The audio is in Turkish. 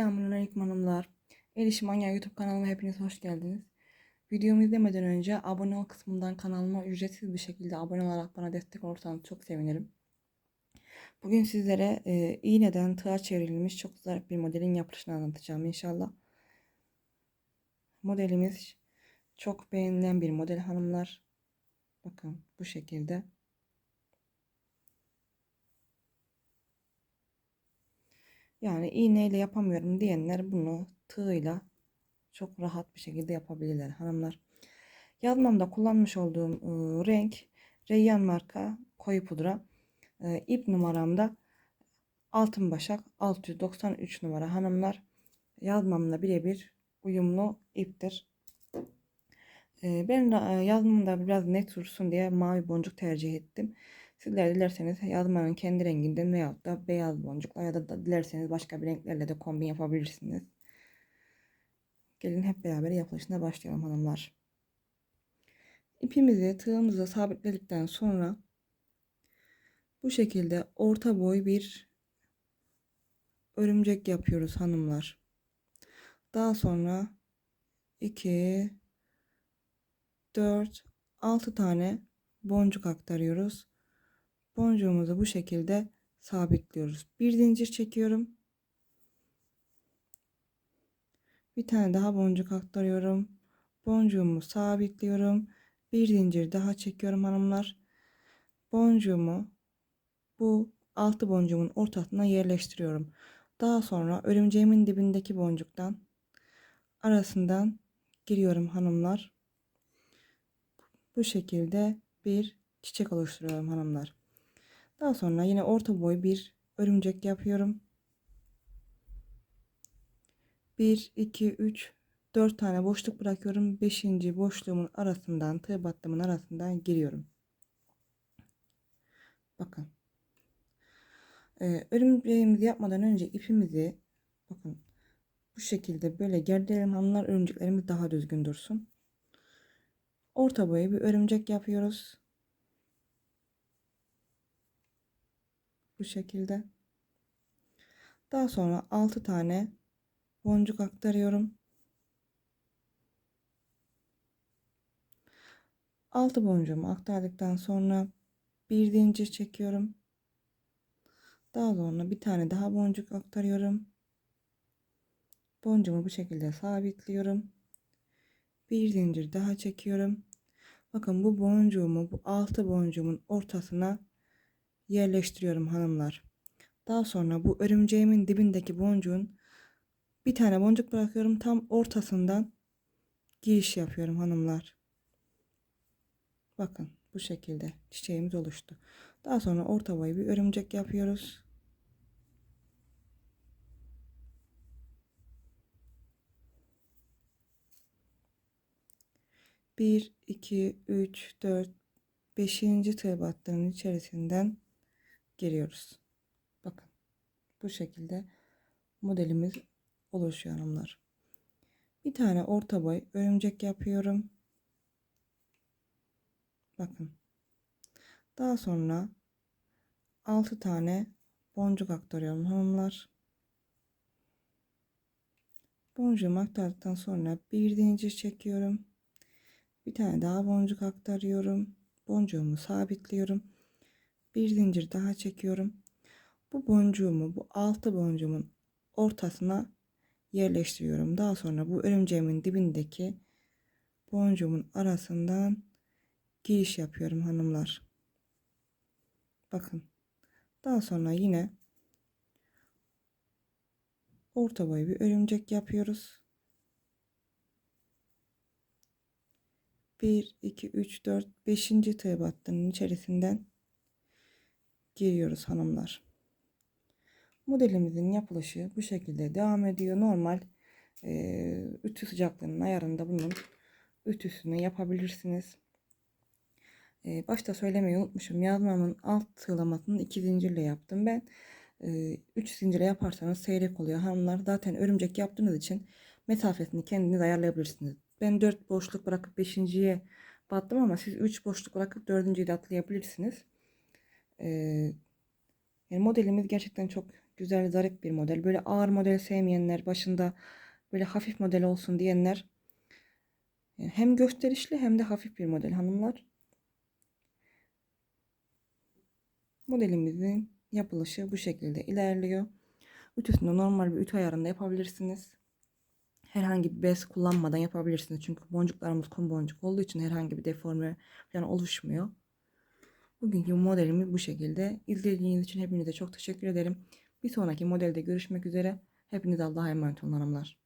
Selamünaleyküm hanımlar. Erişim Manya YouTube kanalıma hepiniz hoş geldiniz. Videomu izlemeden önce abone ol kısmından kanalıma ücretsiz bir şekilde abone olarak bana destek olursanız çok sevinirim. Bugün sizlere e, iğneden tığa çevrilmiş çok zarif bir modelin yapılışını anlatacağım inşallah. Modelimiz çok beğenilen bir model hanımlar. Bakın bu şekilde. Yani iğneyle yapamıyorum diyenler bunu tığıyla çok rahat bir şekilde yapabilirler hanımlar. Yazmamda kullanmış olduğum e, renk Reyyan marka koyu pudra. E, ip numaramda altın başak 693 numara hanımlar. Yazmamla birebir uyumlu iptir. E, ben yazmamda biraz net dursun diye mavi boncuk tercih ettim. Sizler dilerseniz yazmanın kendi renginden veyahut da beyaz boncukla ya da, da dilerseniz başka bir renklerle de kombin yapabilirsiniz. Gelin hep beraber yapılışına başlayalım hanımlar. İpimizi tığımıza sabitledikten sonra bu şekilde orta boy bir örümcek yapıyoruz hanımlar. Daha sonra 2 4 6 tane boncuk aktarıyoruz. Boncuğumuzu bu şekilde sabitliyoruz. Bir zincir çekiyorum. Bir tane daha boncuk aktarıyorum. Boncuğumu sabitliyorum. Bir zincir daha çekiyorum hanımlar. Boncuğumu bu altı boncuğumun ortasına yerleştiriyorum. Daha sonra örümceğimin dibindeki boncuktan arasından giriyorum hanımlar. Bu şekilde bir çiçek oluşturuyorum hanımlar. Daha sonra yine orta boy bir örümcek yapıyorum. 1, 2, 3, 4 tane boşluk bırakıyorum. 5. boşluğumun arasından tığ battımın arasından giriyorum. Bakın. Ee, örümceğimizi yapmadan önce ipimizi bakın bu şekilde böyle gerdirelim hanımlar örümceklerimiz daha düzgün dursun. Orta boyu bir örümcek yapıyoruz. Bu şekilde. Daha sonra 6 tane boncuk aktarıyorum. 6 boncuğumu aktardıktan sonra bir zincir çekiyorum. Daha sonra bir tane daha boncuk aktarıyorum. Boncuğumu bu şekilde sabitliyorum. Bir zincir daha çekiyorum. Bakın bu boncuğumu bu altı boncuğumun ortasına yerleştiriyorum hanımlar. Daha sonra bu örümceğimin dibindeki boncuğun bir tane boncuk bırakıyorum tam ortasından giriş yapıyorum hanımlar. Bakın bu şekilde çiçeğimiz oluştu. Daha sonra orta boyu bir örümcek yapıyoruz. Bir, iki, üç, dört, beşinci tığ battığının içerisinden giriyoruz. Bakın bu şekilde modelimiz oluşuyor hanımlar. Bir tane orta boy örümcek yapıyorum. Bakın. Daha sonra 6 tane boncuk aktarıyorum hanımlar. Boncuğumu aktardıktan sonra bir zincir çekiyorum. Bir tane daha boncuk aktarıyorum. Boncuğumu sabitliyorum. Bir zincir daha çekiyorum. Bu boncuğumu bu altı boncuğumun ortasına yerleştiriyorum. Daha sonra bu örümceğimin dibindeki boncuğumun arasından giriş yapıyorum hanımlar. Bakın. Daha sonra yine orta boy bir örümcek yapıyoruz. 1 2 3 4 5. tığ battının içerisinden giriyoruz hanımlar. Modelimizin yapılışı bu şekilde devam ediyor. Normal e, ütü sıcaklığının ayarında bunun ütüsünü yapabilirsiniz. E, başta söylemeyi unutmuşum. Yazmamın alt tığlamasını iki zincirle yaptım. Ben e, üç zincirle yaparsanız seyrek oluyor. Hanımlar zaten örümcek yaptığınız için mesafesini kendiniz ayarlayabilirsiniz. Ben dört boşluk bırakıp beşinciye battım ama siz üç boşluk bırakıp dördüncüyü de atlayabilirsiniz. Ee, yani modelimiz gerçekten çok güzel zarif bir model. Böyle ağır model sevmeyenler, başında böyle hafif model olsun diyenler yani hem gösterişli hem de hafif bir model hanımlar. Modelimizin yapılışı bu şekilde ilerliyor. Ütüsünü normal bir ütü ayarında yapabilirsiniz. Herhangi bir bez kullanmadan yapabilirsiniz. Çünkü boncuklarımız kum boncuk olduğu için herhangi bir deforme falan oluşmuyor. Bugünkü modelimiz bu şekilde. İzlediğiniz için hepinize çok teşekkür ederim. Bir sonraki modelde görüşmek üzere. Hepiniz Allah'a emanet olun hanımlar.